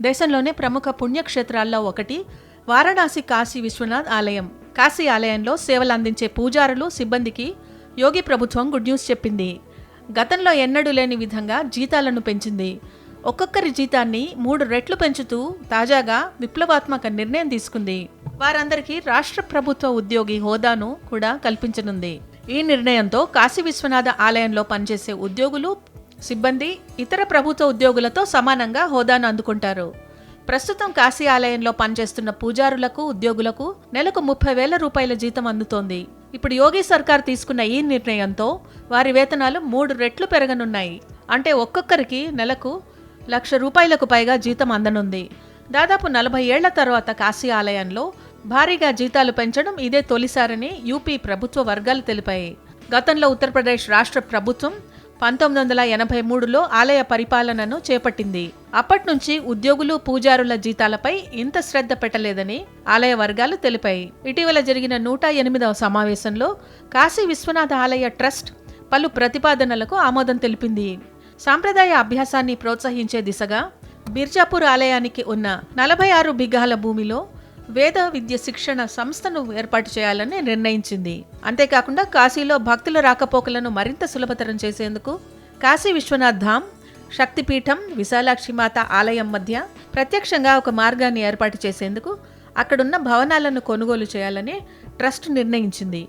దేశంలోనే ప్రముఖ పుణ్యక్షేత్రాల్లో ఒకటి వారణాసి కాశీ విశ్వనాథ్ ఆలయం. కాశీ ఆలయంలో సేవలు అందించే పూజారులు సిబ్బందికి యోగి ప్రభుత్వం గుడ్ న్యూస్ చెప్పింది. గతంలో ఎన్నడూ లేని విధంగా జీతాలను పెంచింది. ఒక్కొక్కరి జీతాన్ని మూడు రెట్లు పెంచుతూ తాజాగా విప్లవాత్మక నిర్ణయం తీసుకుంది. వారందరికీ రాష్ట్ర ప్రభుత్వ ఉద్యోగి హోదాను కూడా కల్పించనుంది. ఈ నిర్ణయంతో కాశీ విశ్వనాథ ఆలయంలో పనిచేసే ఉద్యోగులు సిబ్బంది ఇతర ప్రభుత్వ ఉద్యోగులతో సమానంగా హోదాను అందుకుంటారు. ప్రస్తుతం కాశీ ఆలయంలో పనిచేస్తున్న పూజారులకు ఉద్యోగులకు నెలకు ముప్పై వేల రూపాయల జీతం అందుతోంది. ఇప్పుడు యోగి సర్కార్ తీసుకున్న ఈ నిర్ణయంతో వారి వేతనాలు మూడు రెట్లు పెరగనున్నాయి. అంటే ఒక్కొక్కరికి నెలకు లక్ష రూపాయలకు పైగా జీతం అందనుంది. దాదాపు నలభై ఏళ్ళ తర్వాత కాశీ ఆలయంలో భారీగా జీతాలు పెంచడం ఇదే తొలిసారని యూపీ ప్రభుత్వ వర్గాలు తెలిపాయి. గతంలో ఉత్తరప్రదేశ్ రాష్ట్ర ప్రభుత్వం పంతొమ్మిది వందల ఎనభై మూడులో ఆలయ పరిపాలనను చేపట్టింది. అప్పటినుంచి ఉద్యోగులు పూజారుల జీతాలపై ఇంత శ్రద్ధ పెట్టలేదని ఆలయ వర్గాలు తెలిపాయి. ఇటీవల జరిగిన నూట ఎనిమిదవ సమావేశంలో కాశీ విశ్వనాథ ఆలయ ట్రస్ట్ పలు ప్రతిపాదనలకు ఆమోదం తెలిపింది. సాంప్రదాయ అభ్యాసాన్ని ప్రోత్సహించే దిశగా బిర్జాపూర్ ఆలయానికి ఉన్న నలభై ఆరు బిగ్గాల భూమిలో వేద విద్య శిక్షణ సంస్థను ఏర్పాటు చేయాలని నిర్ణయించింది. అంతేకాకుండా కాశీలో భక్తుల రాకపోకలను మరింత సులభతరం చేసేందుకు కాశీ విశ్వనాథ్ ధామ్ శక్తిపీఠం విశాలాక్షి మాత ఆలయం మధ్య ప్రత్యక్షంగా ఒక మార్గాన్ని ఏర్పాటు చేసేందుకు అక్కడున్న భవనాలను కొనుగోలు చేయాలని ట్రస్ట్ నిర్ణయించింది.